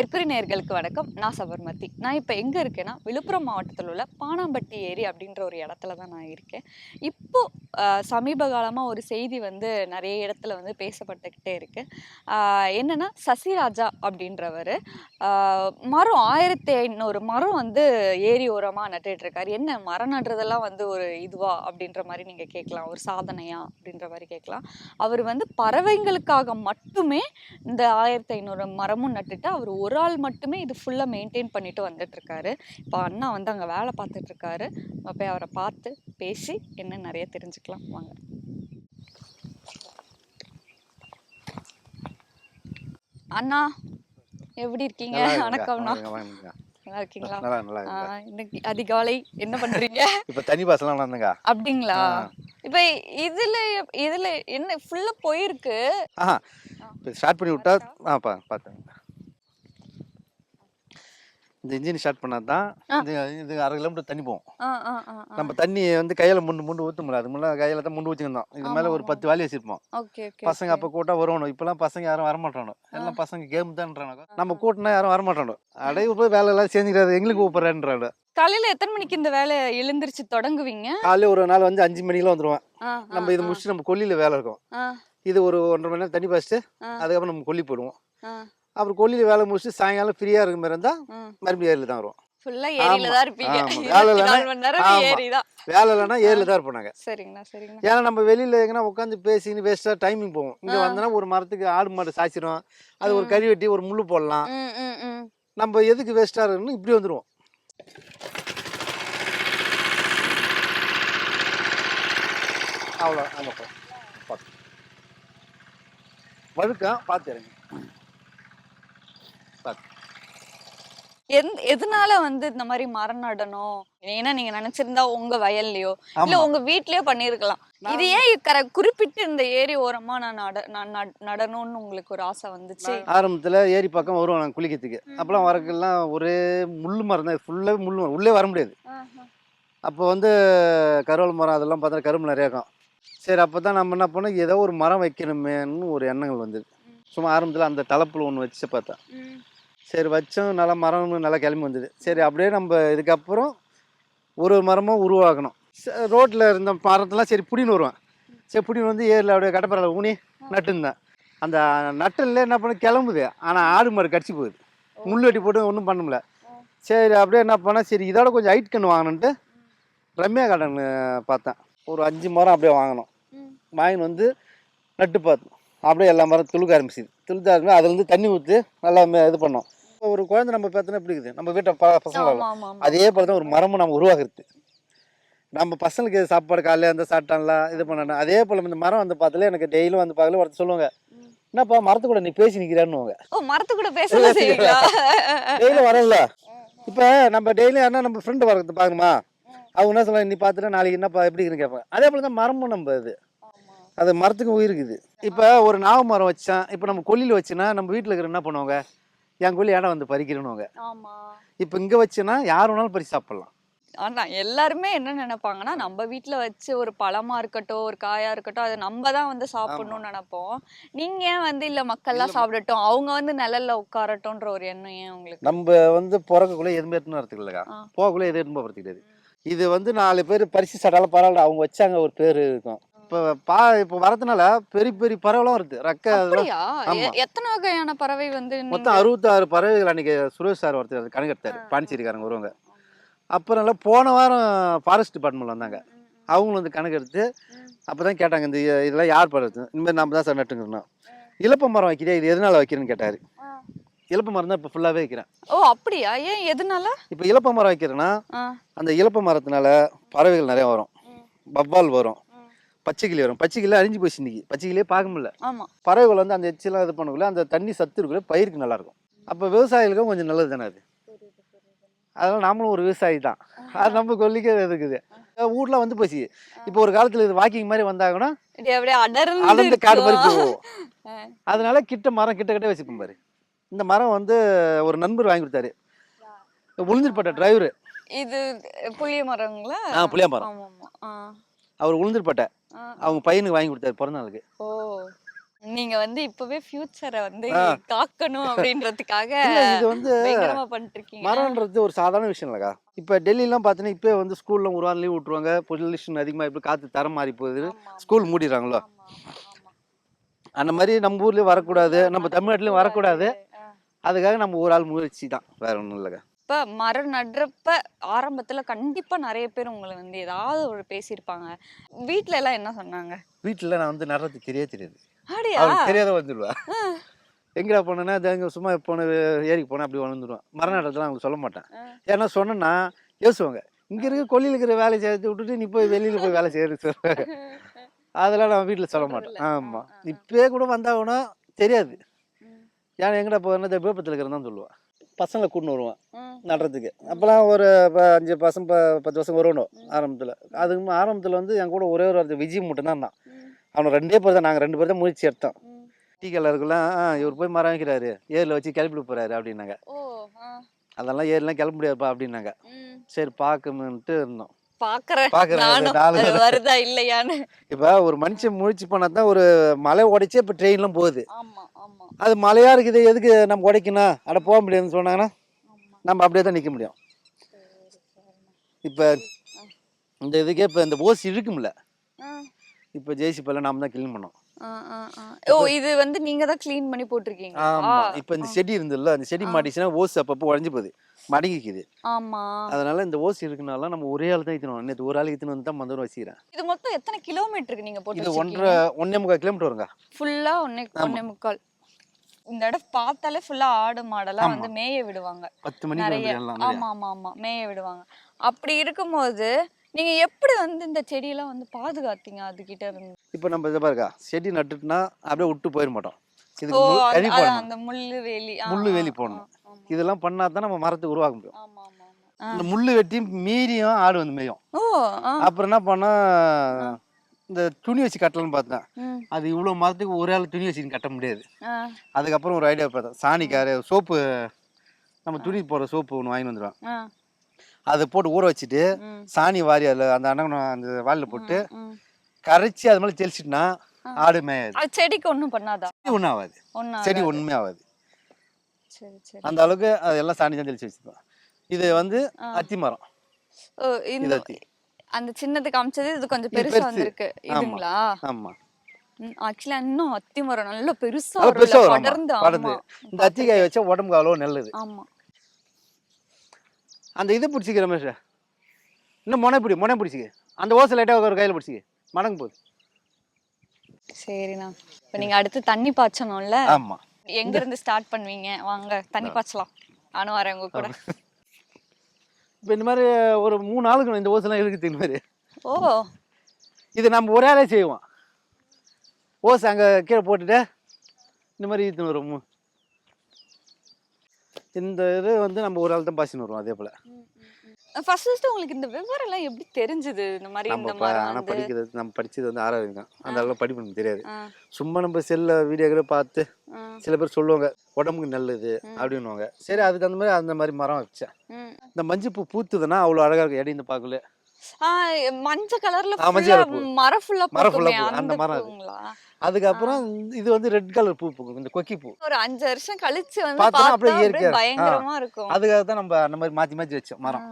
Mercury நேர்களுக்கு வணக்கம். நான் சபர்மதி. நான் இப்போ எங்கே இருக்கேன்னா விழுப்புரம் மாவட்டத்தில் உள்ள பானாம்பட்டி ஏரி அப்படின்ற ஒரு இடத்துல தான் நான் இருக்கேன். இப்போ சமீப காலமாக ஒரு செய்தி வந்து நிறைய இடத்துல வந்து பேசப்பட்டுக்கிட்டே இருக்கு. என்னென்னா என்னன்னா சசிராஜா அப்படின்றவர் மரம் ஆயிரத்தி ஐநூறு மரம் வந்து ஏரி ஓரமாக நட்டுட்டு இருக்காரு. என்ன மரம் நடுறதெல்லாம் வந்து ஒரு இதுவா அப்படின்ற மாதிரி நீங்கள் கேட்கலாம். ஒரு சாதனையா அப்படின்ற மாதிரி கேட்கலாம். அவர் வந்து பறவைங்களுக்காக மட்டுமே இந்த ஆயிரத்தி ஐநூறு மரமும் நட்டுட்டு அவர் ஒரு ஆள் மட்டுமே இது ஃபுல்லாக மெயின்டைன் பண்ணிட்டு வந்துட்டு இருக்காரு இப்போ அண்ணா வந்து அங்கே வேலை பார்த்துட்டு இருக்காரு நம்ம போய் அவரை பார்த்து பேசி என்ன நிறைய தெரிஞ்சுக்கலாம். வாங்க. அண்ணா எப்படி இருக்கீங்க. வணக்கம்ண்ணா. நல்லா இருக்கீங்களா? இன்னைக்கு அதிகாலை என்ன பண்றீங்க? இப்ப தனி பஸ்லாம் வந்தங்க அப்படிங்களா? இப்ப இதுல இதுல என்ன ஃபுல்லா போயிருக்கு? ஸ்டார்ட் பண்ணி விட்டா ஆ பா பார்த்தேன் இந்த இன்ஜின் ஸ்டார்ட் பண்ணா தான் இது இது அரை கிலோமீட்டர் தண்ணி போகும். நம்ம தண்ணி வந்து கையில முண்டு முண்டு ஊற்ற முடியாது. அது முன்னாடி கையில தான் முண்டு ஊற்றிருந்தோம் இது மேல ஒரு பத்து வாலி வச்சிருப்போம். பசங்க அப்ப கூட்டா வருவானு இப்பெல்லாம் பசங்க யாரும் வரமாட்டானு எல்லாம் பசங்க கேம் தான்றாங்க நம்ம கூட்டினா யாரும் வரமாட்டானு அடைய போய் வேலை எல்லாம் செஞ்சுக்கிறாரு. எங்களுக்கு கூப்பிட்றேன்றாங்க. காலையில எத்தனை மணிக்கு இந்த வேலையை எழுந்திருச்சு தொடங்குவீங்க? காலையில ஒரு நாள் வந்து அஞ்சு மணிக்கெல்லாம் வந்துருவேன். நம்ம இது முடிச்சுட்டு நம்ம கொல்லியில வேலை இருக்கும். இது ஒரு ஒன்றரை மணி நேரம் தண்ணி பாய்ச்சிட்டு. அதுக்கப்புறம் நம்ம கொல்லி போடுவோம் அப்புறம் கொல்லியில் வேலை முடிச்சுட்டு சாயங்காலம் ஃப்ரீயாக இருக்க மாதிரி இருந்தால். மறுபடியும் ஏரியில் தான் இருப்பீங்க. இருபத்தி வேலை இல்லைன்னா- ஏரியில் தான் சரிங்கண்ணா ஏன்னா நம்ம வெளியில் எங்கன்னா உட்காந்து பேசின்னு வேஸ்ட்டாக டைமிங் போவோம் இங்கே வந்தோன்னா ஒரு மரத்துக்கு ஆடு மாடு சாய்ச்சிரும். அது ஒரு கறி வெட்டி ஒரு முள்ளு போடலாம். நம்ம எதுக்கு வேஸ்ட்டாக இருக்குன்னு இப்படி வந்துடுவோம் அவ்வளோ ஆமாம் வழுக்கம் பார்த்து இறங்க பார்த்து எந் எதனால வந்து இந்த மாதிரி மரம் நடணும் ஏன்னா நீங்க நினைச்சிருந்தா உங்க வயல்லயோ இல்ல. உங்க வீட்லயோ பண்ணிருக்கலாம். இது ஏன் கர குறிப்பிட்டு இந்த ஏரி ஓரமா நான் நட நான் நட்- நடணும்னு உங்களுக்கு ஒரு ஆசை வந்துச்சு? ஆரம்பத்தில் ஏரி பக்கம் வருவோம் நாங்கள் குளிக்கிறதுக்கு. அப்போலாம் வரக்கெல்லாம் ஒரே முள் மரம் தான் ஃபுல்லாகவே முள் மரம். உள்ளே வர முடியாது. அப்போ வந்து கருவேல மரம் அதெல்லாம் பார்த்தா கரும்பு நிறையா இருக்கும். சரி அப்போ தான் நம்ம என்ன பண்ணோம்? ஏதோ ஒரு மரம் வைக்கணுமேன்னு ஒரு எண்ணங்கள் வந்தது. சும்மா ஆரம்பத்தில் அந்த தலைப்பில் ஒன்று வச்சு பார்த்தேன். சரி வச்சோம். நல்லா மரம் நல்லா கிளம்பி வந்தது. சரி அப்படியே நம்ம இதுக்கப்புறம் ஒரு ஒரு மரமும் உருவாக்கணும் ரோட்டில் இருந்த மரத்தெல்லாம் சரி புடின்னு வருவேன். சரி புடின்னு வந்து ஏரியில் அப்படியே கடப்பறையில் ஊனி நட்டுருந்தேன். அந்த நட்டில் என்ன பண்ண கிளம்புது. ஆனால் ஆடு மாடு கடிச்சு போகுது. முள் வெட்டி போட்டு ஒன்றும் பண்ண முடியல. சரி அப்படியே என்ன பண்ணேன் சரி இதோட கொஞ்சம் ஹைட் கன்று வாங்கணுன்ட்டு ரம்யா கார்டன் பார்த்தேன். ஒரு அஞ்சு மரம் அப்படியே வாங்கினோம் வாங்கின்னு வந்து நட்டு பார்த்தோம். அப்படியே எல்லா மரம் துளுக்க ஆரம்பிச்சிது. துளுக்க ஆரம்பிச்சு அதுலேருந்து தண்ணி ஊற்றி நல்லா இது பண்ணோம். இப்போ ஒரு குழந்தை நம்ம பார்த்தோன்னா எப்படி இருக்குது? நம்ம வீட்டை பசங்க அதே போல தான் ஒரு மரமும் நம்ம உருவாக்குறது நம்ம பசங்களுக்கு சாப்பாடு காலையில் அந்த சாப்பிட்டான்ல இது பண்ணணும் அதே போல் இந்த மரம் வந்து பார்த்தாலே எனக்கு டெய்லியும் வந்து பார்க்கல ஒருத்தர் சொல்லுவாங்க என்னப்பா மரத்து கூட நீ பேசி நிற்கிறான்னு ஓ மரத்து கூட பேசலாம் டெய்லியும் வரல இப்போ நம்ம டெய்லியும் யாருன்னா நம்ம ஃப்ரெண்டு வரது பார்க்கணுமா? அவங்க என்ன சொல்லுவாங்க நீ பார்த்துட்டு நாளைக்கு என்னப்பா எப்படி இருக்குன்னு கேட்பாங்க. அதே போல் தான் மரமும் நம்ம இது. அது மரத்துக்கும் உயிர் இருக்குது. இப்போ ஒரு நாவ மரம் வச்சேன் இப்போ நம்ம கொல்லியில் வச்சுன்னா நம்ம வீட்டில் இருக்கிற என்ன பண்ணுவாங்க? என் கொல்லி இடம் வந்து பறிக்கிறேன்னு ஆமா. இப்போ இங்கே வச்சுன்னா யார் வேணாலும் பறிச்சு சாப்பிட்லாம். ஆனா எல்லாருமே என்ன நினைப்பாங்கன்னா நம்ம வீட்ல வச்சு ஒரு பழமா இருக்கட்டும் ஒரு காயா இருக்கட்டும் அதை நம்ம தான் வந்து சாப்பிடணும்னு நினைப்போம். நீங்க ஏன் வந்து இல்ல மக்கள்லாம் சாப்பிடட்டும்? அவங்க வந்து நிழல்ல உட்காரட்டும்ன்ற ஒரு எண்ணம் ஏன் உங்களுக்கு? நம்ம வந்து பிறக்கக்குள்ள எதுவுமே எடுத்துன்னு வரதுக்கு இல்லைக்கா. போகக்குள்ள எதுவும் எடுத்து போகிறது கிடையாது. இது வந்து நாலு பேர் பறிச்சு சாப்பிட்டாலும் பரவாயில்ல அவங்க வச்சாங்க ஒரு பேர் இருக்கும். இப்போ பா இப்போ வரதுனால பெரிய பெரிய பறவைலாம் வருது. ரெக்க அதெல்லாம். எத்தனை வகையான பறவை வந்து மொத்தம் அறுபத்தாறு பறவைகள் அன்னைக்கு சுரேஷ் சார் ஒருத்தர் கணக்கெடுத்தார் பாண்டிச்சேரிக்காரங்க வருவாங்க அப்புறம் போன வாரம் ஃபாரஸ்ட் டிபார்ட்மெண்ட்ல வந்தாங்க. அவங்களும் வந்து கணக்கெடுத்து அப்போ தான் கேட்டாங்க இந்த இதெல்லாம் யார் படுறது இனிமேல் நம்ம தான் சார் நட்டுங்கிறோம் இலப்ப மரம் வைக்கிறியா? இது எதனால வைக்கிறேன்னு கேட்டார். இலப்ப மரம் தான் இப்போ ஃபுல்லாகவே வைக்கிறேன். ஓ அப்படியா? ஏன் எதனால? இப்போ இலப்ப மரம் வைக்கிறேன்னா அந்த இலப்ப மரத்தினால பறவைகள் நிறைய வரும். வவ்வால் வரும். பச்சைக்கிளி வரும். பச்சைக்கிளி அழிஞ்சு போச்சு இன்னைக்கு. பச்சைக்கிளியே பார்க்க முடியல. பறவைகள் வந்து அந்த எச்செல்லாம் இது பண்ணக்குள்ள அந்த தண்ணி சத்து இருக்குள்ள பயிருக்கு நல்லா இருக்கும் அப்போ விவசாயிகளுக்கும் கொஞ்சம் நல்லது தானே அது? அதனால நாமளும் ஒரு விவசாயி தான். அது நம்ம கொல்லிக்க இருக்குது ஊர்ல வந்து போச்சு. இப்போ ஒரு காலத்துல இது வாக்கிங் மாதிரி வந்தாங்கன்னா அடர்ந்து காடு மாதிரி ஆ. அதனால கிட்ட மரம் கிட்ட கிட்ட வச்சுப்போம் பாரு. இந்த மரம் வந்து ஒரு நண்பர் வாங்கி கொடுத்தாரு. உளுந்தூர்பேட்டை டிரைவர். இது புளிய மரங்களா? ஆ புளியா மரம். அவர் உளுந்தூர்பேட்டை. ஆ. அவங்க பையனுக்கு வாங்கி கொடுத்தாரு பிறந்த நாளுக்கு. ஓ நீங்க வந்து இப்பவே ஃபியூச்சரை வந்து. காக்கணும் அப்படின்றதுக்காக இது வந்து இருக்கீங்க மரம்ன்றது ஒரு சாதாரண விஷயம் இல்லக்கா. இப்போ டெல்லிலாம் பார்த்தீங்கன்னா இப்போ வந்து ஸ்கூலில் ஒரு வாரம் லீவ் விட்ருவாங்க பொல்யூஷன் அதிகமாக இப்போ காற்று தரம் மாறி போகுது. ஸ்கூல் மூடிடுறாங்களோ. அந்த மாதிரி நம்ம ஊர்லேயும் வரக்கூடாது நம்ம தமிழ்நாட்டிலையும் வரக்கூடாது. அதுக்காக நம்ம ஒரு ஆள் முயற்சி தான். வேற ஒன்றும் இல்லைக்கா. இப்ப மரம் நடுறப்ப ஆரம்பத்துல கண்டிப்பா நிறைய பேர் உங்களை வந்து ஏதாவது ஒரு பேசியிருப்பாங்க. வீட்ல எல்லாம் என்ன சொன்னாங்க? வீட்டில் நான் வந்து நடுறது தெரியவே தெரியாது. அப்படியா? அவளுக்கு தெரியாத வந்துடுவா எங்கடா போனேன்னா அது அங்கே சும்மா போன ஏரிக்கு போனேன் அப்படி வந்துடுவேன் மரம் நடுறதுலாம் அவங்க சொல்ல மாட்டேன். ஏன்னா சொன்னேன்னா யோசுவாங்க இங்கே இருக்க கொல்லியில் இருக்கிற வேலையை செய்யறது விட்டுட்டு நீ போய் வெளியில் போய் வேலை செய்யறது சொல்லுவாங்க அதெல்லாம் நான் வீட்டில் சொல்ல மாட்டேன். ஆமாம். இப்பயே கூட வந்தாங்கன்னா தெரியாது. ஏன்னா எங்கடா போகிறேன்னா விழுப்புரத்தில் இருக்கிறது தான் சொல்லுவான். பசங்களை கூட்டின்னு வருவான் நடுறதுக்கு. அப்போலாம் ஒரு ப- அஞ்சு பசங்க ப- பத்து வருஷம் வரணும் ஆரம்பத்தில். அதுக்கு ஆரம்பத்தில் வந்து என் கூட ஒரே ஒரு விஜய் மட்டும் தான். அவனை ரெண்டே பேர் தான் நாங்கள் ரெண்டு பேர் தான் முயற்சி எடுத்தோம். டீ கலருக்குலாம் இவர் போய் மரம் வைக்கிறாரு ஏரியில் வச்சு கிளப்பி போகிறாரு அப்படின்னாங்க. அதெல்லாம் ஏரிலாம் கிளம்ப முடியாதுப்பா அப்படின்னாங்க. சரி பார்க்கணுன்ட்டு இருந்தோம். பாக்குறேன். நானும் வருதா இல்லையான்னு. இப்போ ஒரு மனுஷன் முயற்சி பண்ணால் தான் ஒரு மலை உடைச்சி இப்போ ட்ரெயின்லாம் போகுது. அது மலையாக இருக்குது எதுக்கு நம்ம உடைக்கணும் அட போக முடியாதுன்னு சொன்னாங்கன்னா நம்ம அப்படியே தான் நிற்க முடியும். இப்போ இந்த இதுக்கே இப்போ இந்த ஓசி இழுக்கும்ல இப்போ ஜேசிபெல்லாம் நாம தான் க்ளீன் பண்ணோம். ஓ இது வந்து நீங்க தான் க்ளீன் பண்ணி போட்டிருக்கீங்க. ஆமா. இப்போ இந்த செடி இருந்ததுல்ல அந்த செடி மாட்டிச்சுன்னா ஓசி அப்பப்போ உடஞ்சி போகுது. மடங்கிக்குது ஆமா. அதனால இந்த ஓசி இருக்குனால நம்ம ஒரே ஆள் தான் இத்தணும். நேற்று ஒரு ஆள் இத்தணும் வந்து தான் மந்தூரம் வச்சுக்கிறேன். இது மொத்தம் எத்தனை கிலோமீட்டருக்கு நீங்க இது போட்டு ஒன்றரை ஒன்றே முக்கால் கிலோமீட்டர் வருங்க ஃபுல்லா ஒன்னே ஒன்னே முக்கால். இந்த இடம் பார்த்தாலே ஃபுல்லா ஆடு மாடெல்லாம் வந்து மேய விடுவாங்க. பத்து மணிக்கு. ஆமா ஆமா ஆமா. மேய விடுவாங்க. அப்படி இருக்கும்போது நீங்க எப்படி வந்து இந்த செடியெல்லாம் வந்து பாதுகாத்தீங்க அதுகிட்ட இருந்து? இப்போ நம்ம இதை பாருக்கா செடி நட்டுட்டுனா அப்படியே விட்டு போயிட மாட்டோம். இதுக்கு மு- அந்த- போடணும். முள்ளு வேலி. ஆ, முள்ளு வேலி போடணும். ஆமா. இதெல்லாம் பண்ணா தான் நம்ம மரத்தை உருவாக்க முடியும். ஆமா ஆமா ஆமா இந்த முள்ளு வெட்டி மீறியும் ஆடு வந்து மேயும். ஓ ஆ. அப்புறம் என்ன பண்ணா இந்த துணி வச்சு கட்டலாம்னு பார்த்தேன். ம், அது இவ்வளோ மரத்துக்கு ஒரே ஆள் துணி வச்சு கட்ட முடியாது. ஆ, அதுக்கப்புறம் ஒரு ஐடியா பார்த்தேன். சாணிக்காரு சோப்பு நம்ம துணி போடுற சோப்பு ஒன்று வாங்கி வந்துடுவேன் ஆ, அதை போட்டு ஊற வச்சுட்டு சாணி வாரி அதில் அந்த அண்ணன் அந்த வாலில் போட்டு. கரைச்சி அது மேலே தெளிச்சிட்டுனா ஆடு மேயாது. செடிக்கு ஒண்ணும் பண்ணாதா? செடி ஒன்றும் ஆகாது. செடி ஒன்றுமே ஆகாது அந்த அளவுக்கு அதெல்லாம் சாணி தான் தெளிச்சு வச்சுருப்பேன் இது வந்து அத்தி மரம். இது இந்த அத்தி. அந்த சின்னது காமிச்சது இது கொஞ்சம் பெருசா பெருசு. வந்திருக்கு. இதுங்களா? ஆமாம் ஆக்சுவலா இன்னும் அத்தி மரம் நல்ல பெருசா வரும் படர்ந்து ஆமா, ஆமா. இந்த அத்திக்காய் வச்சா உடம்புக்கு அவ்வளோ நல்லது. ஆமா. அந்த இதை பிடிச்சிக்க ரமேஷ் இன்னும் முனை பிடி முனை பிடிச்சிக்க. அந்த ஓசை லைட்டாக ஒரு கையில் பிடிச்சிக்க. மடங்கு போகுது. சரிண்ணா. இப்ப நீங்க அடுத்து தண்ணி பாய்ச்சணும்ல? ஆமாம் எங்க இருந்து ஸ்டார்ட் பண்ணுவீங்க? வாங்க தண்ணி பாய்ச்சலாம். நானும் வரேன் உங்க கூட. இப்போ இந்த மாதிரி ஒரு மூணு ஆளுக்கு இந்த ஓசெல்லாம் இருக்குது இந்த மாதிரி. ஓ. இது நம்ம ஒரே ஆளே செய்வோம். ஓஸ் அங்கே கீழே போட்டுட்டு இந்த மாதிரி மூ- இந்த இது வந்து நம்ம ஒரு ஆள் தான் பாசின்னு வருவோம் அதே போல். ஃபர்ஸ்ட் ஃபர்ஸ்ட் உங்களுக்கு இந்த விவரம் எல்லாம் எப்படி தெரிஞ்சது? இந்த மாதிரி நம்ம இந்த ப- மரம் ஆனா வந்து படிக்கிறது நம்ம படிச்சது வந்து ஆறாவது தான். அந்த அளவுக்கு படிப்பு நமக்கு தெரியாது. ஆ, சும்மா நம்ம செல்ல வீடியோக்களை பார்த்து ஆ, சில பேர் சொல்லுவாங்க உடம்புக்கு நல்லது அப்படின்னுவாங்க. சரி அதுக்கு அந்த மாதிரி அந்த மாதிரி மரம் வச்சேன். ம். இந்த மஞ்சள் பூ பூத்துதுன்னா அவ்வளோ அழகா இருக்கும் இடையில பார்க்கல ஆ, மஞ்சள் கலர்ல ஃபுல்லா. மரம் ஃபுல்லா மரம். அந்த மரம் அதுக்கப்புறம் இது வந்து ரெட் கலர் பூ பூக்கும். இந்த கொக்கி பூ. ஒரு அஞ்சு வருஷம் கழிச்சு வந்து பார்த்தா அப்படியே இயற்கையா- பயங்கரமா இருக்கும். அதுக்காக தான் நம்ம அந்த மாதிரி மாற்றி மாற்றி வச்சோம் மரம்.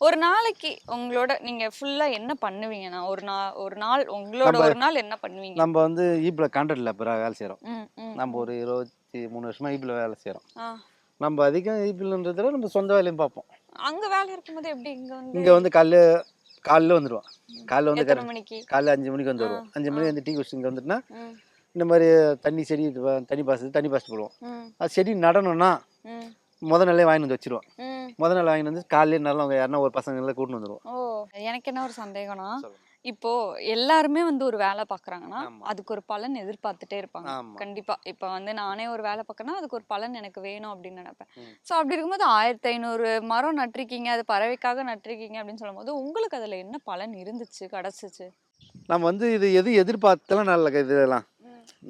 ஒரு நாளைக்கு உங்களோட நீங்க ஃபுல்லா என்ன பண்ணுவீங்கண்ணா ஒரு நாள் ஒரு நாள் உங்களோட ஒரு நாள் என்ன பண்ணுவீங்க? நம்ம வந்து ஈபில் கான்ட்ராக்ட் லேபராக வேலை செய்கிறோம் ம், ம், நம்ம ஒரு இருபத்தி மூணு வருஷமா ஈபில் வேலை செய்கிறோம் ஆ. நம்ம அதிகம் ஈபில்ன்றத நம்ம சொந்த வேலையும் பார்ப்போம். அங்க வேலை இருக்கும்போது எப்படி இங்க வந்து இங்கே வந்து காலைல காலைல வந்துடுவோம் காலைல வந்து காலைல அஞ்சு மணிக்கு வந்து வருவோம் அஞ்சு மணிக்கு வந்து டீ குடிச்சு இங்கே வந்துட்டுனா இந்த மாதிரி தண்ணி செடி தண்ணி பாசு தண்ணி பாசிட்டு போடுவோம். அது செடி நடணும்னா முத நாளே வாங்கிட்டு வந்து வச்சிருவோம். முத நாள் வாங்கிட்டு வந்து காலையில நல்லா யாருன்னா ஒரு பசங்களை கூட்டிட்டு வந்துடுவோம் எனக்கு என்ன ஒரு சந்தேகம்னா. இப்போ எல்லாருமே வந்து ஒரு வேலை பாக்குறாங்கன்னா. அதுக்கு ஒரு பலன் எதிர்பார்த்துட்டே இருப்பாங்க. கண்டிப்பா. இப்போ வந்து நானே ஒரு வேலை பார்க்கறேன்னா அதுக்கு ஒரு பலன் எனக்கு வேணும் அப்படின்னு நினைப்பேன். ஸோ அப்படி இருக்கும்போது ஆயிரத்தி ஐநூறு மரம் நட்டிருக்கீங்க அது பறவைக்காக நட்டிருக்கீங்க அப்படின்னு சொல்லும்போது உங்களுக்கு அதுல என்ன பலன் இருந்துச்சு கிடைச்சிச்சு? நம்ம வந்து இது எது எதிர்பார்த்தலாம் நல்ல இதெல்லாம்.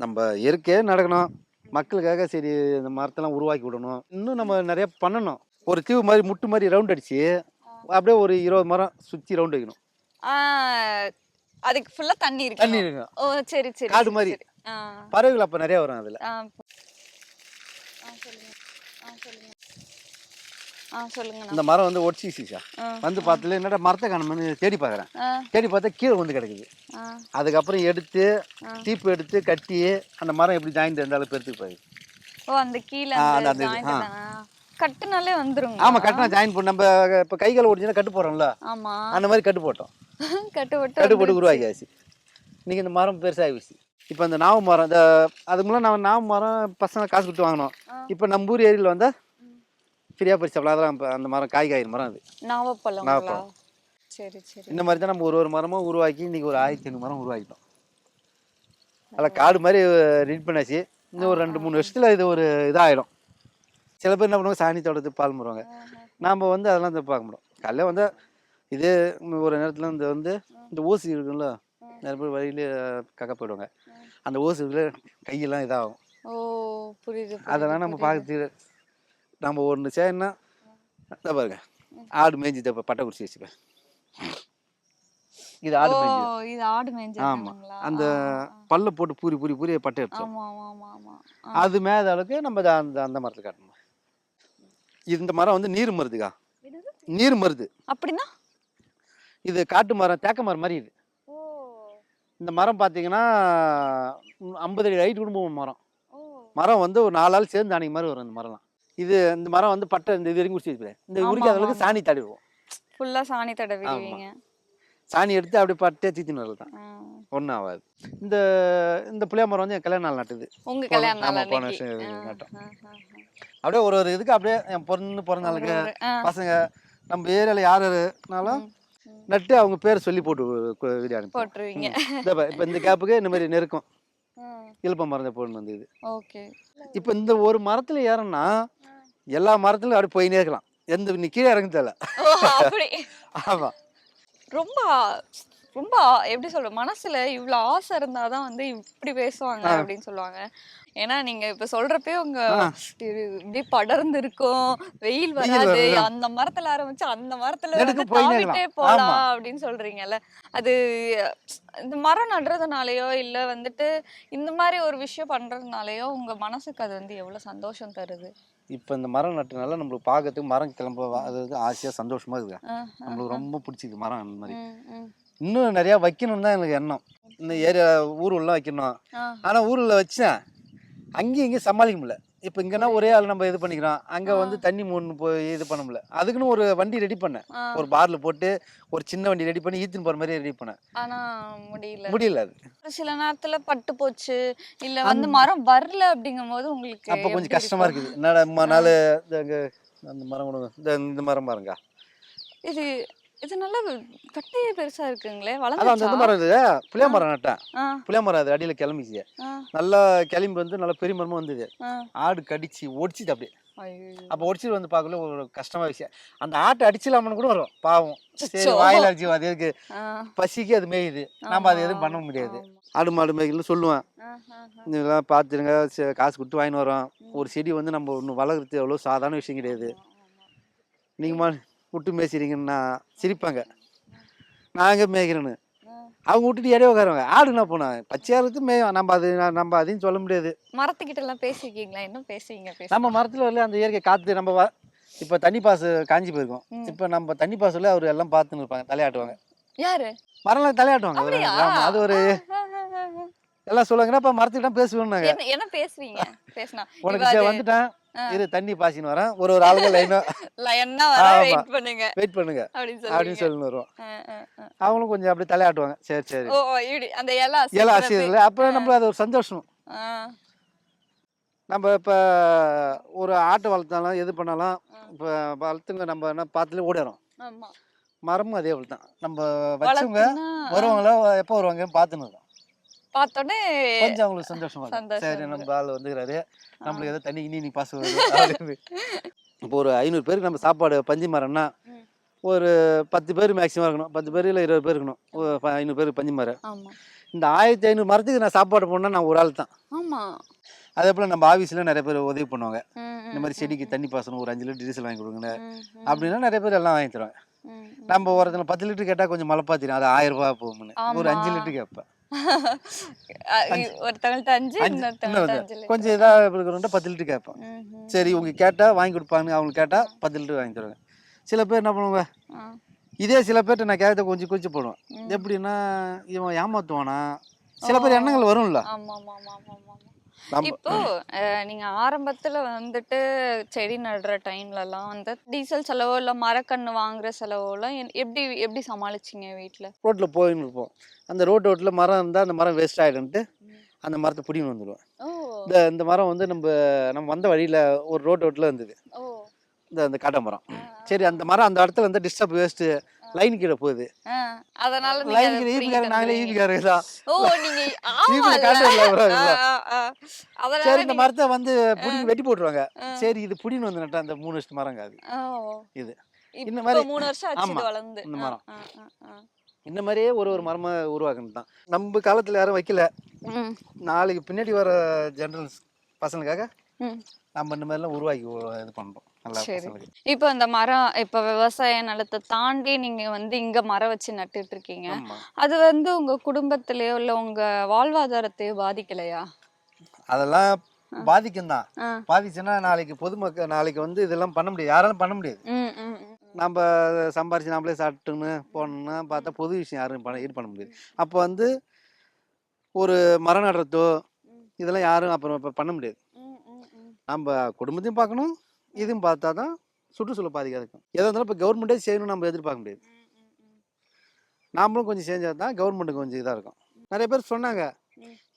நம்ம இயற்கையே நடக்கணும். மக்களுக்காக சரி இந்த மரத்தெல்லாம் உருவாக்கி விடணும். இன்னும் நம்ம நிறைய பண்ணணும். ஒரு தீவு மாதிரி முட்டு மாதிரி ரவுண்ட் அடிச்சு அப்படியே ஒரு இருபது மரம் சுற்றி ரவுண்ட் வைக்கணும். அதுக்கு ஃபுல்லா தண்ணி தண்ணி இருக்கு இருக்கும் ஓ சரி சரி காடு மாதிரி. பறவைகள் அப்போ நிறைய வரும் அதில். இந்த மரம் வந்து ஒடிச்சி சீசா வந்து பார்த்துல என்னடா மரத்தை காணும்னு தேடி பார்க்குறேன். தேடி பார்த்தா கீழே வந்து கிடக்குது. அதுக்கப்புறம் எடுத்து ஆ. டீப்பு எடுத்து கட்டி அந்த மரம் எப்படி ஜாயிண்ட் இருந்தாலும் பெருத்துக்கு போய் ஓ அந்த கீழே அந்த? கட்டுனாலே வந்துருங்க ஆமாம் கட்டினா ஜாயின் பண்ணி. நம்ம இப்போ கை கால் ஒடிச்சுன்னா கட்டு போடுறோம்ல ஆமா. அந்த மாதிரி கட்டு போட்டோம். கட்டு போட்டு கட்டு போட்டு உருவாக்கியாச்சு. இன்னைக்கு இந்த மரம் பெருசாகிடுச்சு. இப்போ இந்த நாவு மரம் இந்த அதுக்கு முன்னாடி நம்ம நாவு மரம் பசங்க காசு கொடுத்து வாங்கினோம். இப்போ நம்ம ஊர் ஏரியில் வந்தால் ஃப்ரீயாக பறிச்சாப்ல அதெல்லாம் இப்போ அந்த மரம் காய் காய்கிற மரம் அது. நாவப்பழங்களா? நாவப்பழம். சரி சரி. இந்த மாதிரி தான் நம்ம ஒரு ஒரு மரமும் உருவாக்கி இன்னைக்கு ஒரு ஆயிரத்தி ஐநூறு மரம் உருவாக்கிட்டோம். அதில் காடு மாதிரி ரெடி பண்ணாச்சு. இன்னும் ஒரு ரெண்டு மூணு வருஷத்தில் இது ஒரு இதாகிடும் சில பேர் என்ன பண்ணுவாங்க? சாணி தோட்டத்து பால் மருவாங்க நாம் வந்து அதெல்லாம் பார்க்க முடியும் காலைல வந்து இது ஒரு நேரத்தில் இந்த வந்து இந்த ஊசி இருக்குல்ல நிறைய பேர் வழியிலே கக்க போயிடுவாங்க. அந்த ஊசி இருக்குல்ல கையெல்லாம் இதாகும். ஓ புரியுது அதெல்லாம் நம்ம. பார்த்து நம்ம ஒன்று செய்யணும்னா பாருங்க. ஆடு மேய்ஞ்சி பட்டை குடிச்சு வச்சுப்பேன் இது ஆடு மேய்ஞ்சி இது ஆடு மேய்ஞ்சது ஆமா. தானுங்களா? அந்த பல்ல போட்டு பூரி பூரி பூரி பட்டை. எடுத்தோம். அது மேத அளவுக்கு நம்ம அந்த அந்த மரத்தை காட்டணும். இந்த மரம் வந்து நீர் மருதுக்கா? நீர் மருது அப்படின்னா? இது காட்டு மரம் தேக்க மரம் மாதிரி இது. இந்த மரம் பார்த்தீங்கன்னா ஐம்பது அடி ஹைட் கூட போகும் மரம். மரம் வந்து ஒரு நாலு ஆள் சேர்ந்து அன்னைக்கு மாதிரி வரும் இந்த மரம்லாம். இது இந்த மரம் வந்து பட்டை இந்த இது குடிச்சு வச்சுப்பேன் இந்த உரிக்காத அளவுக்கு. சாணி தடவிடுவோம். ஃபுல்லா சாணி தடவிடுவீங்க. சாணி எடுத்து அப்படியே பட்டே தீத்தின்னு வரது தான். ஒன்றும் ஆகாது. இந்த இந்த புளிய மரம் வந்து என் கல்யாண நாள் நட்டுது. உங்க கல்யாண நாள் போன. வருஷம் நட்டோம். அப்படியே ஒரு ஒரு இதுக்கு அப்படியே என் பொண்ணு பிறந்த நாளுக்கு ஒரு- ஒரு- ஆ. பசங்க நம்ம ஏரியாவில் யார் யாருனாலும். நட்டு அவங்க பேர் சொல்லி போட்டு வீடியோ போட்டுருவீங்க. இப்போ இந்த கேப்புக்கு இந்த மாதிரி நெருக்கம். இழுப்ப மரம் பொண்ணு வந்து இது. ஓகே. இப்போ இந்த ஒரு மரத்துல ஏறனா எல்லா மரத்துலையும் அப்படி போயினே இருக்கலாம். எந்த நீ கீழே இறங்க தேவை ஆமா. ரொம்ப ரொம்ப எப்படி சொல்ற மனசுல இவ்ளோ ஆசை இருந்தாதான் வந்து இப்படி பேசுவாங்க அப்படின்னு சொல்லுவாங்க ஏன்னா நீங்க இப்ப சொல்றப்பே உங்க இப்படி படர்ந்து இருக்கும் வெயில் வராது. அந்த மரத்துல ஆரம்பிச்சு அந்த மரத்துல வந்து தாவிட்டே. போலாம். அப்படின்னு சொல்றீங்கல்ல அது இந்த மரம் நடுறதுனாலயோ இல்ல வந்துட்டு இந்த மாதிரி ஒரு விஷயம் பண்றதுனாலயோ உங்க மனசுக்கு அது வந்து எவ்வளவு சந்தோஷம் தருது இப்போ இந்த மரம் நட்டுனால நம்மளுக்கு பார்க்கறதுக்கு மரம் கிளம்ப அது வந்து ஆசையா சந்தோஷமா இருக்கு ஆ, ஆ, நம்மளுக்கு ரொம்ப பிடிச்சிருக்கு மரம் அந்த மாதிரி. இன்னும் நிறைய வைக்கணும்னு தான் எனக்கு எண்ணம். இந்த ஏரியா ஊருலாம் வைக்கணும். ஆ, ஆனா ஊரில் வச்சேன் அங்கேயும் இங்கேயும் சமாளிக்க முடியல. இப்போ இங்கன்னா ஒரே ஆள் நம்ம இது பண்ணிக்கிறோம். அங்க வந்து தண்ணி மூணு போய் இது பண்ண முடியல. அதுக்குன்னு ஒரு வண்டி ரெடி பண்ணேன். ஒரு பார்ல போட்டு ஒரு சின்ன வண்டி ரெடி பண்ணி ஈத்துன்னு போற மாதிரி ரெடி பண்ணேன். ஆனா முடியல. முடியல அது. சில நேரத்துல பட்டு போச்சு. இல்ல வந்து மரம் வரல அப்படிங்கும் போது உங்களுக்கு அப்போ கொஞ்சம் கஷ்டமா? இருக்குது. என்னடா நாள் இந்த அந்த மரம் இந்த இந்த மரம் பாருங்க. இது இது நல்லா கட்டையே பெருசா இருக்குங்களே அதான் அந்த இந்த மரம் இது. புளிய மரம் நட்டேன் புளிய மரம் அது அடியில கிளம்பிச்சு. நல்லா கிளம்பி வந்து நல்லா பெரிய மரமா வந்தது. ஆடு கடிச்சு ஒடிச்சுது அப்படியே. அப்போ ஒடிச்சிட்டு வந்து பார்க்கல ஒரு கஷ்டமா விஷயம். அந்த ஆட்டை அடிச்சிடலாமனு கூட வரும். பாவம். சரி. வாயில் அடிச்சு அது ஆ, பசிக்கு அது மேயுது. நம்ம அது எதுவும் பண்ண முடியாது. ஆடு மாடு மேய்க்கலன்னு சொல்லுவேன். இதெல்லாம் பார்த்துருங்க. காசு கொடுத்து வாங்கின்னு வரோம். ஒரு செடி வந்து நம்ம ஒன்று வளர்க்குறது எவ்வளோ சாதாரண விஷயம் கிடையாது. நீங்கள் மா விட்டு மேய்ச்சிறீங்கன்னா சிரிப்பாங்க. நாங்கள் மேய்க்கிறேன்னு. அவங்க விட்டுட்டு இடையே உட்காருவாங்க ஆடு என்ன போனோம் பச்சையாக இருக்குது மேயும் நம்ம அது நம்ம அதையும் சொல்ல முடியாது. மரத்துக்கிட்ட எல்லாம் பேசிருக்கீங்களா? என்ன பேசுவீங்க பேச நம்ம மரத்தில் வரல அந்த இயற்கை காற்று நம்ம இப்போ தண்ணி பாசு காஞ்சி போயிருக்கோம். இப்போ நம்ம தண்ணி பாசுல அவர் எல்லாம் பார்த்துன்னு இருப்பாங்க தலையாட்டுவாங்க. யாரு? மரம்லாம் தலையாட்டுவாங்க. அது ஒரு. எல்லாம் சொல்லுவாங்கன்னா இப்போ மரத்துக்கிட்ட பேசுவேன்னாங்க. என்ன என்ன பேசுவீங்க பேசினா. உனக்கு வந்துட்டேன். இரு தண்ணி பாசின்னு வரேன். ஒரு ஒரு ஆளுங்க லைனா என்ன வர. வெயிட் பண்ணுங்க. வெயிட் பண்ணுங்க. அப்படின்னு சொல்லி வருவோம். அவங்களும் கொஞ்சம் அப்படியே தலையாட்டுவாங்க. சரி சரி. ஓ இப்படி அந்த இலை அசைக்கிறப்ப- ஆசிரியர்கள் அப்புறம் நம்மள அது ஒரு சந்தோஷம். நம்ம இப்போ ஒரு ஆட்டை வளர்த்தாலும் எது பண்ணாலும் இப்போ வளர்த்துங்க நம்ம என்ன பார்த்துல ஓடிறோம் ஆமா. மரமும் அதே போல் தான் நம்ம வச்சவங்க வருவாங்களோ எப்போ வருவாங்க பார்த்துன்னு இருக்கோம் பார்த்தோன்னே கொஞ்சம் அவங்களுக்கு சந்தோஷமா சரி. நம்ம ஆள் வந்துக்கிறாரு. நம்மளுக்கு ஏதோ தண்ணி கிண்ணி நீ வருது அப்படின்னு. இப்போ ஒரு ஐநூறு பேருக்கு நம்ம சாப்பாடு பஞ்சு மரம்னா. ஒரு பத்து பேர் மேக்ஸிமம் இருக்கணும். பத்து பேர் இல்லை இருபது பேர் இருக்கணும். ஐநூறு பேருக்கு பஞ்சு மரம். இந்த ஆயிரத்தி ஐநூறு மரத்துக்கு நான் சாப்பாடு போடணும்னா நான் ஒரு ஆள் தான். ஆமா. அதே போல் நம்ம ஆஃபீஸில் நிறைய பேர் உதவி பண்ணுவாங்க. இந்த மாதிரி செடிக்கு தண்ணி பாசனம் ஒரு அஞ்சு லிட்டர் டீசல் வாங்கி கொடுங்க. அப்படின்னா நிறைய பேர் எல்லாம் வாங்கி தருவாங்க. நம்ம ஒருத்தனை பத்து லிட்டர் கேட்டால் கொஞ்சம் மலைப்பாத்திரும். அது ஆயிரம் ரூபாய் போகும்னு. ஒரு. அஞ்சு லிட்டர் கேட்பேன். ஒருத்தவங்கள்ட்ட அஞ்சு. கொஞ்சம் இதாக இருக்கிறவன்ட்ட பத்து லிட்டர் ம்ஹும். சரி இவங்க கேட்டால் வாங்கி கொடுப்பாங்க. அவங்க கேட்டால் பத்து லிட்டர் வாங்கி தருவாங்க. சில பேர் என்ன பண்ணுவாங்க. இதே சில பேர்ட்ட நான் கேட்கறத கொஞ்சம் குறிச்சு போடுவேன். எப்படின்னா இவன் ஏமாத்துவானா? சில பேர் எண்ணங்கள் வரும்ல. இப்போ நீங்க ஆரம்பத்துல வந்துட்டு செடி நடுற டைம்ல எல்லாம் வந்து டீசல் செலவோ இல்ல மரக்கண்ணு வாங்குற செலவோ எல்லாம் எப்படி எப்படி சமாளிச்சீங்க வீட்ல? ரோட்டில் போயின்னு இருப்போம். அந்த ரோட்டு ரோட்டில் மரம் இருந்தால் அந்த மரம் வேஸ்ட் ஆகிடும்ட்டு அந்த மரத்தை பிடிங்கி வந்துடுவேன் ஓ. இந்த இந்த மரம் வந்து நம்ம நம்ம வந்த வழியில் ஒரு ரோட்டு ரோட்டில் இருந்தது. இந்த அந்த காட்டை மரம். சரி அந்த மரம் அந்த இடத்துல வந்து டிஸ்டர்ப் வேஸ்ட்டு லைன் கீழே போகுது அதனால லைன் கீழே ஈபிக்காரங்க நாங்களே. ஈபிக்காரங்க தான் ஓ நீங்க காட்டு. அதனால சரி இந்த மரத்தை வந்து பிடிங்கி வெட்டி போட்டுருவாங்க. சரி இது புடின்னு வந்து நட்டா அந்த மூணு வருஷம் மரங்க அது. இது. இந்த மாதிரி- மூணு வருஷம் ஆச்சு வளர்ந்து இந்த மரம். இந்த மாதிரியே ஒரு ஒரு மரமா உருவாக்குனது தான் நம்ம காலத்தில் யாரும் வைக்கல நாளைக்கு பின்னாடி வர ஜென்ரல் பசங்களுக்காக. நம்ம இந்த மாதிரிலாம் உருவாக்கி இது பண்ணுறோம் சரி. இப்போ இந்த மரம் இப்ப விவசாய நிலத்தை தாண்டி நீங்க வந்து இங்க மரம் வச்சு நட்டுட்டு இருக்கீங்க. அது வந்து உங்க குடும்பத்திலயோ இல்ல உங்க வாழ்வாதாரத்தையோ பாதிக்கலையா? அதெல்லாம் பாதிக்கும் தான். பாதிச்சுன்னா நாளைக்கு பொதுமக்கள் நாளைக்கு வந்து இதெல்லாம் பண்ண முடியாது. யாராலும் பண்ண முடியாது. நம்ம சம்பாரிச்சு நம்மளே சாப்பிட்டுன்னு போனோம்னா பார்த்தா பொது விஷயம் யாரும் பண்ண இது பண்ண முடியாது. அப்போ வந்து ஒரு மரம் நடுறதோ இதெல்லாம் யாரும் அப்புறம் பண்ண முடியாது. நம்ம குடும்பத்தையும் பார்க்கணும். இதுவும் பார்த்தா தான் சுற்றுச்சூழல் பாதிக்காது இருக்கும் எதாக இருந்தாலும் இப்போ கவர்மெண்ட்டே செய்யணும்னு நம்ம எதிர்பார்க்க முடியாது. நாமளும் கொஞ்சம் செஞ்சால் தான் கவர்மெண்ட்டுக்கு கொஞ்சம் இதாக இருக்கும். நிறைய பேர் சொன்னாங்க.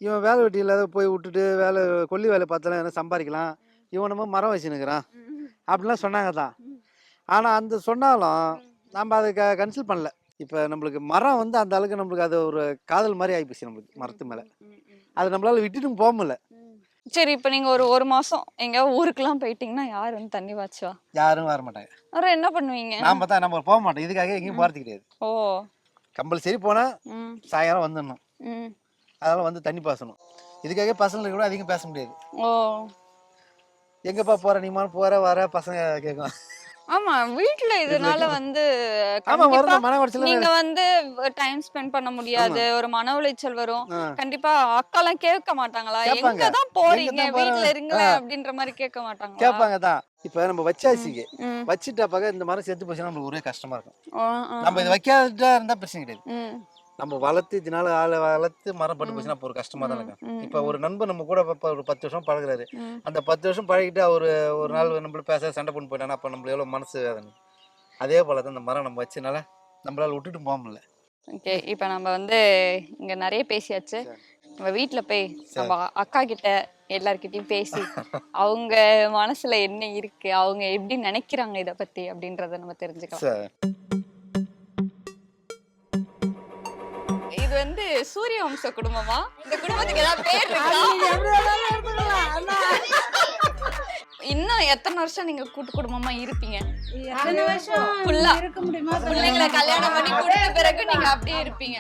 இவன் வேலை வெட்டி இல்லாத போய் விட்டுட்டு வேலை கொல்லி வேலை பார்த்தாலும் என்ன சம்பாதிக்கலாம். இவன் நம்ம மரம் வச்சுன்னுக்குறான். அப்படிலாம் சொன்னாங்க தான். ஆனால் அந்த சொன்னாலும் நம்ம அதை க கன்சில் பண்ணல. இப்போ நம்மளுக்கு மரம் வந்து அந்த அளவுக்கு நம்மளுக்கு அது ஒரு காதல் மாதிரி ஆகிப்போச்சு நம்மளுக்கு மரத்து மேலே. அது நம்மளால விட்டுட்டும் போக முடியல. சரி இப்ப நீங்க ஒரு ஒரு மாசம் எங்க ஊருக்குலாம் போயிட்டீங்கன்னா யார் வந்து தண்ணி வாச்சுவா யாரும் வர மாட்டாங்க. அப்புறம் என்ன பண்ணுவீங்க? நாம தான் நம்ம போக மாட்டோம். இதுக்காக எங்கேயும் போகிறது கிடையாது. ஓ. கம்பல்சரி போனால் ம். சாயங்காலம் வந்துடணும். அதனால வந்து தண்ணி பாசணும் இதுக்காக பசங்களுக்கு கூட அதிகம் பேச முடியாது. ஓ. எங்கப்பா போற நீமா போற வர பசங்க கேட்கும் ஆமா வீட்ல இதனால வந்து ஆமா கண்டிப்பா வருது மன உடச்சல நீங்க வந்து டைம் ஸ்பெண்ட் பண்ண முடியாது ஒரு மன உளைச்சல் வரும். கண்டிப்பா அக்காலாம் கேட்க மாட்டாங்களா? கேட்பாங்க. எங்க தான் போறீங்க? வீட்ல இருங்களேன் அப்படின்ற மாதிரி கேட்க மாட்டாங்களா? கேட்பாங்க தான். இப்போ நம்ம வச்சாச்சுக்கு ம். வச்சுட்டாப்பாக்க இந்த மரம் செத்து போச்சுன்னா நம்மளுக்கு ஒரே கஷ்டமா இருக்கும். நம்ம இது வைக்காதா இருந்தா பிரச்சனை கிடையாது. நம்ம வளர்த்து இதனால ஆளை வளர்த்து மரம் பட்டு போச்சுன்னா ஒரு கஷ்டமா தான் இருக்கும். இப்போ ஒரு நண்பர் நம்ம கூட இப்போ ஒரு பத்து வருஷம் பழகுறாரு. அந்த பத்து வருஷம் பழகிட்டு அவர் ஒரு நாள் நம்மள பேச சண்டை பண்ணி போயிட்டானா அப்போ நம்மளுக்கு எவ்வளோ மனசு வேதனை. அதே போல தான் இந்த மரம் நம்ம வச்சனால நம்மளால விட்டுட்டு போக முடியல. ஓகே இப்போ நம்ம வந்து இங்க நிறைய பேசியாச்சு. நம்ம வீட்ல போய் நம்ம அக்கா கிட்ட எல்லார்கிட்டயும் பேசி அவங்க மனசுல என்ன இருக்கு அவங்க எப்படி நினைக்கிறாங்க இத பத்தி அப்படின்றத நம்ம தெரிஞ்சுக்கலாம். வந்து சூரிய வம்ச குடும்பமா? இந்த குடும்பத்துக்கு ஏதாவது பேர் இன்னும் எத்தனை வருஷம் நீங்க கூட்டு குடும்பமா இருப்பீங்க? எத்தனை வருஷம். இருக்க முடியுமா பிள்ளைங்களை கல்யாணம் பண்ணி கொடுத்த பிறகு நீங்க அப்படியே இருப்பீங்க.